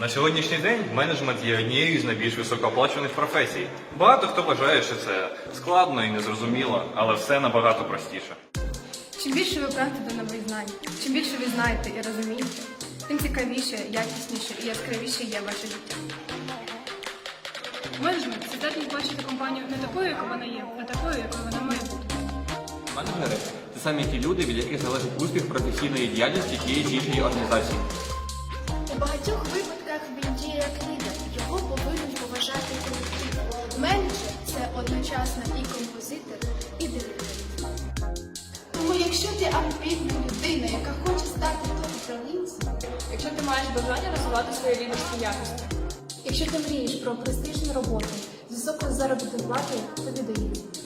На сьогоднішній день менеджмент є однією з найбільш високооплачуваних професій. Багато хто вважає, що це складно і незрозуміло, але все набагато простіше. Чим більше ви прагнете до нових знань, чим більше ви знаєте і розумієте, тим цікавіше, якісніше і яскравіше є ваше життя. Менеджмент це здатність бачити компанію не такою, яка вона є, а такою, якою вона має бути. Менеджери це саме ті люди, від яких залежить успіх професійної діяльності тієї чи іншої організації. У багатьох випадках він діє як лідер, його повинен поважати колектив. Менеджер це одночасно і композитор, і диригент. Тому якщо ти амбітна людина, яка хоче стати топ-управлінцем, Якщо ти маєш бажання розвивати свої лідерські якості. якщо ти мрієш про престижну роботу з високою заробітною платою, тобі це